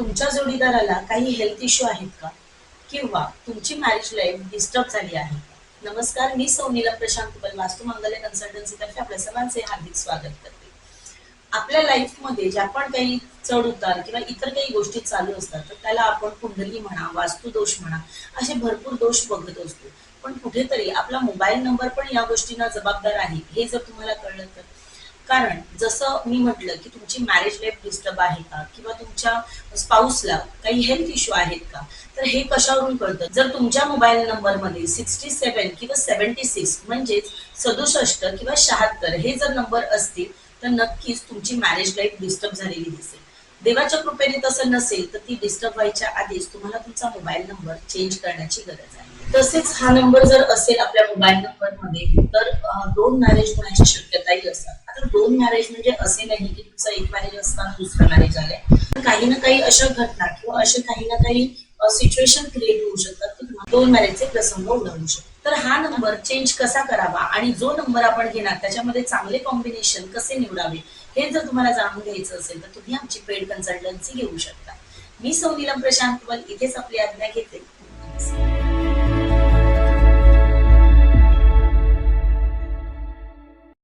तुमच्या जोडीदाराला काही हेल्थ इश्यू आहेत का? किंवा तुमची मॅरेज लाईफ डिस्टर्ब झाली आहे नमस्कार मी सौनीला प्रशांत कुबल वास्तू मंगल कन्सल्टन्सी तर्फे आपल्या सर्वांचे हार्दिक स्वागत करते. आपल्या लाईफमध्ये ज्या पण काही चढ उतार किंवा इतर काही गोष्टी चालू असतात तर त्याला आपण कुंडली म्हणा वास्तू दोष म्हणा असे भरपूर दोष बघत असतो. पण कुठेतरी आपला मोबाईल नंबर पण या गोष्टींना जबाबदार आहे हे जर तुम्हाला कळलं तर. कारण जसं मी म्हटलं की तुमची मॅरेज लाईफ डिस्टर्ब आहे का? किंवा तुमच्या स्पाऊसला काही हेल्थ इश्यू आहेत का? तर हे कशावरून कळतं? जर तुमच्या मोबाईल नंबरमध्ये सिक्स्टी सेवन किंवा सेव्हन्टी सिक्स म्हणजेच सदुसष्ट किंवा शहात्तर हे जर नंबर असतील तर नक्कीच तुमची मॅरेज लाईफ डिस्टर्ब झालेली दिसेल. देवाच्या कृपेने तसं नसेल तर ती डिस्टर्ब व्हायच्या आधीच तुम्हाला तुमचा मोबाईल नंबर चेंज करण्याची गरज आहे. तसेच हा नंबर जर असेल आपल्या मोबाईल नंबरमध्ये तर दोन मॅरेज होण्याची शक्यताही असतात. दोन मॅरेज म्हणजे असे नाही की तुमचं एक मॅरेज असताना दुसरं मॅरेज आलंय. तर काही ना काही अशा घटना किंवा असे काही ना काही सिच्युएशन क्रिएट होऊ शकतात की तुम्हाला दोन मॅरेजचे प्रसंग उडवू शकतात. तर हा नंबर चेंज कसा करावा आणि जो नंबर आपण घेणार त्याच्यामध्ये चांगले कॉम्बिनेशन कसे निवडावे हे जर तुम्हाला जाणून घ्यायचं असेल तर तुम्ही आमची पेड कन्सल्टन्सी घेऊ शकता. मी सौनीलम प्रशांत कुबल इथेच आपली आज्ञा घेते.